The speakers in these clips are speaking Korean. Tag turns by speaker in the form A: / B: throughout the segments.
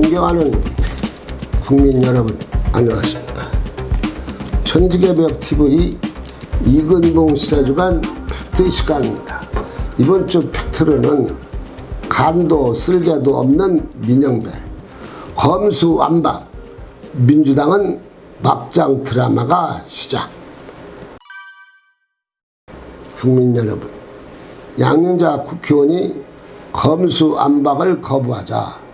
A: 존경하는 국민 여러분 안녕하십니까. 천지개 벽 TV 이근봉 시사주간 팩트 시간입니다. 이번 주 팩트로는 간도 쓸개도 없는 민영배 검수완박 민주당은 막장 드라마가 시작. 국민 여러분 양영자 국회의원이 검수안박을 거부하자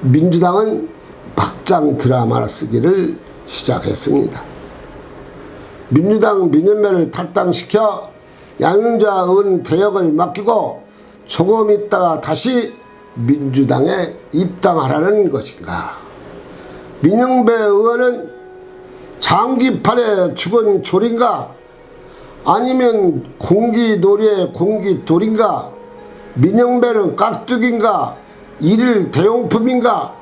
A: 민주당은 박장 드라마를 쓰기를 시작했습니다. 민주당 민연매를 탈당시켜 양영자 의원 대역을 맡기고 조금 있다가 다시 민주당에 입당하라는 것인가. 민영배 의원은 장기판에 죽은 졸인가 아니면 공기놀이의 공기돌인가 민영배는 깍두기인가 일일 대용품인가?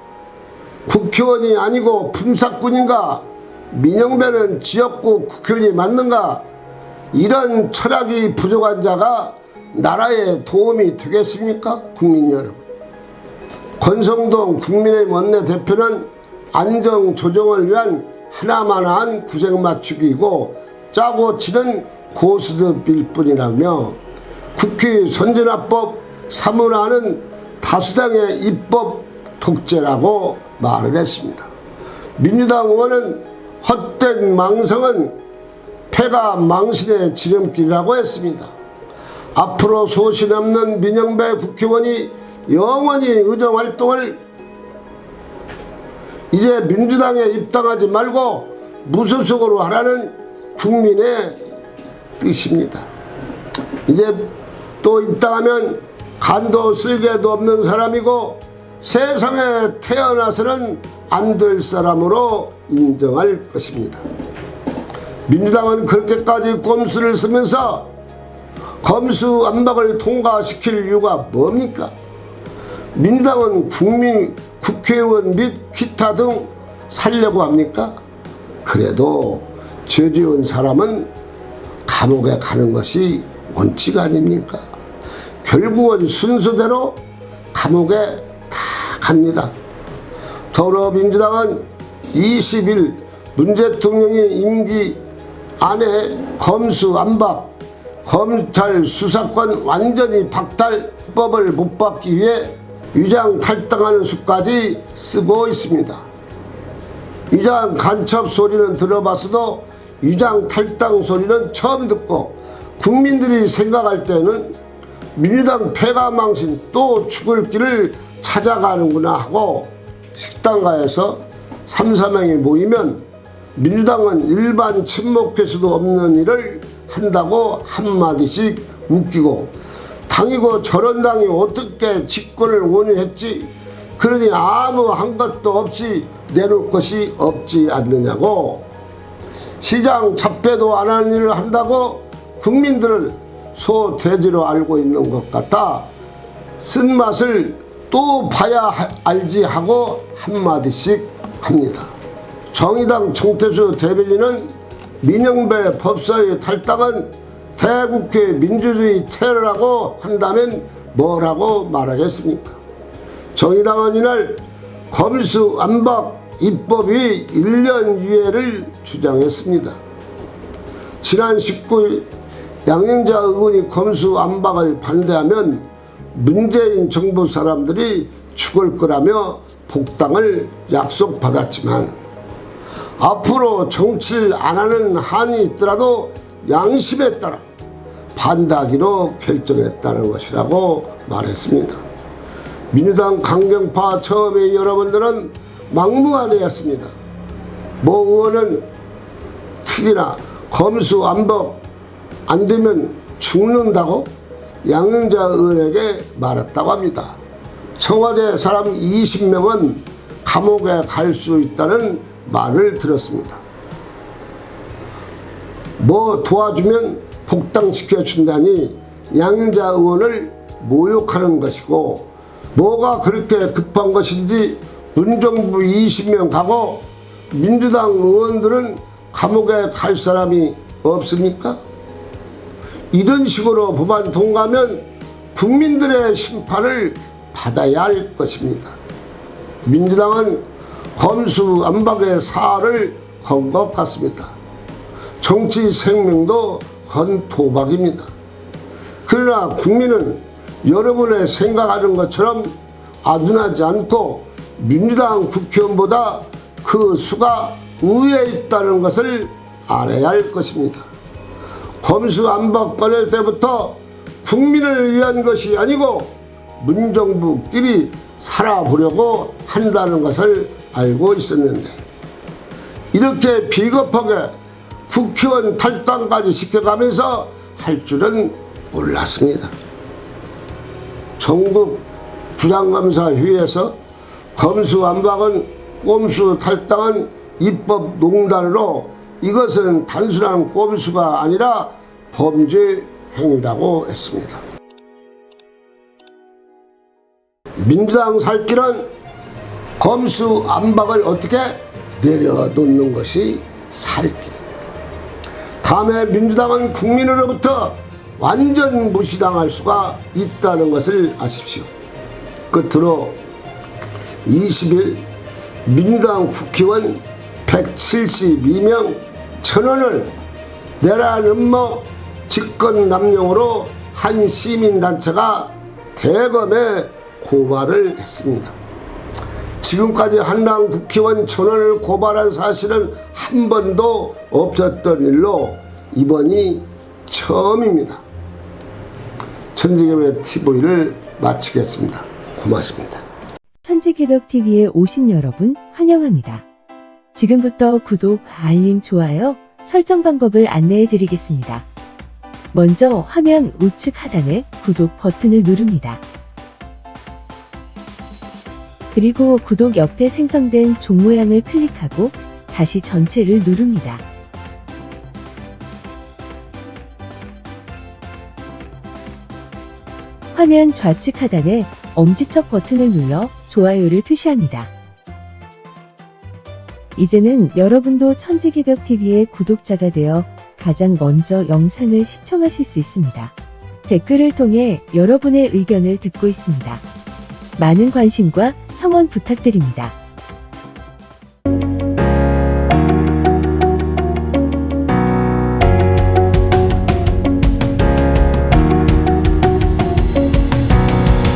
A: 국회의원이 아니고 품사꾼인가? 민영배는 지역구 국회의원이 맞는가? 이런 철학이 부족한 자가 나라에 도움이 되겠습니까? 국민 여러분. 권성동 국민의힘 원내대표는 안정 조정을 위한 하나만한 구색 맞추기이고 짜고 치는 고수듭일 뿐이라며 국회 선진화법 사문화는 다수당의 입법 독재라고 말을 했습니다. 민주당 의원은 헛된 망성은 패가 망신의 지름길이라고 했습니다. 앞으로 소신 없는 민영배 국회의원이 영원히 의정활동을 이제 민주당에 입당하지 말고 무소속으로 하라는 국민의 뜻입니다. 이제 또 입당하면 간도 쓸개도 없는 사람이고 세상에 태어나서는 안 될 사람으로 인정할 것입니다. 민주당은 그렇게까지 꼼수를 쓰면서 검수 안박을 통과시킬 이유가 뭡니까? 민주당은 국민 국회의원 및 기타 등 살려고 합니까? 그래도 죄 지은 사람은 감옥에 가는 것이 원칙 아닙니까? 결국은 순서대로 감옥에 다 갑니다. 더불어민주당은 20일 문 대통령의 임기 안에 검수 안박 검찰 수사권 완전히 박탈법을 못 받기 위해 위장 탈당하는 수까지 쓰고 있습니다. 위장 간첩 소리는 들어봤어도 위장 탈당 소리는 처음 듣고 국민들이 생각할 때는 민주당 폐가망신 또 죽을 길을 찾아가는구나 하고 식당가에서 3, 4명이 모이면 민주당은 일반 친목회수도 없는 일을 한다고 한마디씩 웃기고 당이고 저런 당이 어떻게 집권을 원유했지? 그러니 아무 한 것도 없이 내놓을 것이 없지 않느냐고. 시장 잡배도 안 하는 일을 한다고 국민들을 소 돼지로 알고 있는 것 같아 쓴맛을 또 봐야 알지 하고 한마디씩 합니다. 정의당 정태수 대변인은 민영배 법사위 탈당은 대국회 민주주의 테러라고 한다면 뭐라고 말하겠습니까? 정의당은 이날 검수 안박 입법이 1년 유예를 주장했습니다. 지난 19일 양영자 의원이 검수 안박을 반대하면 문재인 정부 사람들이 죽을 거라며 복당을 약속받았지만 앞으로 정치를 안 하는 한이 있더라도 양심에 따라 반대하기로 결정했다는 것이라고 말했습니다. 민주당 강경파 처음에 여러분들은 막무가내였습니다. 모 의원은 특히나 검수 안법 안 되면 죽는다고 양영자 의원에게 말했다고 합니다. 청와대 사람 20명은 감옥에 갈 수 있다는 말을 들었습니다. 뭐 도와주면 복당시켜 준다니 양영자 의원을 모욕하는 것이고 뭐가 그렇게 급한 것인지 문정부 20명 가고 민주당 의원들은 감옥에 갈 사람이 없습니까? 이런 식으로 법안 통과하면 국민들의 심판을 받아야 할 것입니다. 민주당은 검수 안박의 사활을 건 것 같습니다. 정치 생명도 건 도박입니다. 그러나 국민은 여러분의 생각하는 것처럼 아둔하지 않고 민주당 국회의원보다 그 수가 우위에 있다는 것을 알아야 할 것입니다. 검수 안박 꺼낼 때부터 국민을 위한 것이 아니고 문정부끼리 살아보려고 한다는 것을 알고 있었는데 이렇게 비겁하게 국회의원 탈당까지 시켜가면서 할 줄은 몰랐습니다. 전국 부장검사 회의에서 검수완박은 꼼수 탈당은 입법 농단으로 이것은 단순한 꼼수가 아니라 범죄 행위라고 했습니다. 민주당 살 길은 검수 안박을 어떻게 내려놓는 것이 살 길입니다. 다음에 민주당은 국민으로부터 완전 무시당할 수가 있다는 것을 아십시오. 끝으로 20일 민주당 국회의원 172명 천원을 내라는 뭐 직권 남용으로 한 시민단체가 대검에 고발을 했습니다. 지금까지 한당 국회의원 천원을 고발한 사실은 한 번도 없었던 일로 이번이 처음입니다. 천지개의 TV를 마치겠습니다. 고맙습니다.
B: 천지개벽TV에 오신 여러분 환영합니다. 지금부터 구독, 알림, 좋아요, 설정 방법을 안내해 드리겠습니다. 먼저 화면 우측 하단에 구독 버튼을 누릅니다. 그리고 구독 옆에 생성된 종 모양을 클릭하고 다시 전체를 누릅니다. 화면 좌측 하단에 엄지척 버튼을 눌러 좋아요를 표시합니다. 이제는 여러분도 천지개벽TV의 구독자가 되어 가장 먼저 영상을 시청하실 수 있습니다. 댓글을 통해 여러분의 의견을 듣고 있습니다. 많은 관심과 성원 부탁드립니다.